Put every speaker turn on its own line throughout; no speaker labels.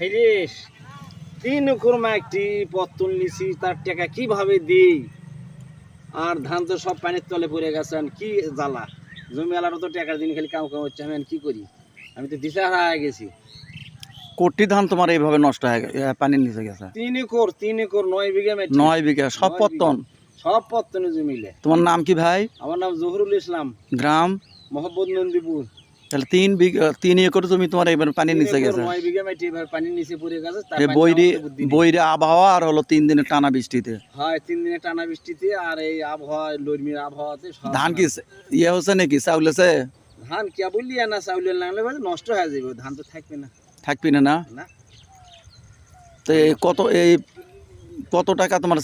Fresh তিন কুরমা একটি পত্তন লিচি তার টাকা কীভাবে দিই? আর ধান তো সব পানির তলে পড়ে গেছে আর কি জ্বালা? জমি আলারও তো টাকার দিন খালি কাম কাম হচ্ছে আমি কি করি? আমি তো দিশাহারা হয়ে গেছি।
কোটি ধান তোমার এইভাবে নষ্ট হয়ে গেছে পানির নিচে গেছে?
তিন একর তিন একর নয় বিঘা
নয় বিঘা সব পত্তন?
সব পত্তনে জমিলে
তোমার নাম কি ভাই?
আমার নাম জহুরুল ইসলাম।
গ্রাম?
মোহাম্মদ নন্দীপুর।
তাহলে তিন বিঘা তিন একর জমি তোমার এবার পানির নিচে গেছে। বৈরি। বৈরি আবহাওয়া আর হলো তিন দিনের টানা বৃষ্টিতে।
হয় তিন দিনে টানা বৃষ্টিতে আর এই আবহাওয়া লর্মির আবহাওয়াতে
ধান কি ইয়ে হচ্ছে নাকি? চাউলেছে
ধান কে বললি না চাউলের লাগলে নষ্ট হয়ে যাবে ধান তো থাকবে না।
থাকবি না না? তো কত এই কত টাকা তোমার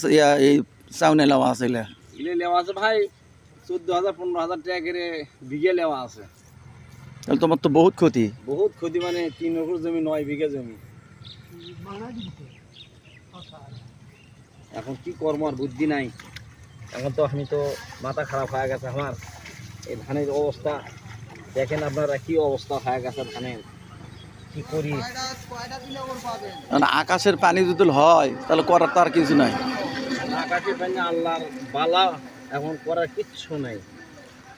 এই চাউনে নেওয়া আছে
লেওয়া আছে ভাই চোদ্দ হাজার পনেরো হাজার টাকা করে বিঘে লেওয়া আছে।
তাহলে তোমার তো বহুত ক্ষতি।
বহুত ক্ষতি মানে তিন একর জমি নয় বিঘা জমি। এখন কি কর্ম আর বুদ্ধি নাই। এখন তো আমি তো মাথা খারাপ হয়ে গেছে আমার। এই ধানের অবস্থা দেখেন আপনারা কি অবস্থা হয়ে গেছে ধানের। কি করি?
কারণ আকাশের পানি যদি হয় তাহলে করার তো আর কিছু নাই।
আকাশের পাইনি আল্লাহর বালা এখন করার কিচ্ছু নাই।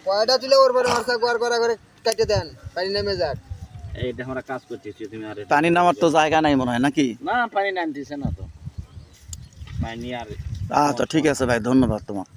কয়টা দিলে ওর পরে মার্সা গোয়ার করা করে কেটে দেন পানি নেমে যাক।
এইটা আমরা কাজ করতেছি তুমি আর
পানি নামার তো জায়গা নাই মনে হয় নাকি?
না পানি নামতেছে না তো। পানি আর
আচ্ছা ঠিক আছে ভাই ধন্যবাদ তোমার।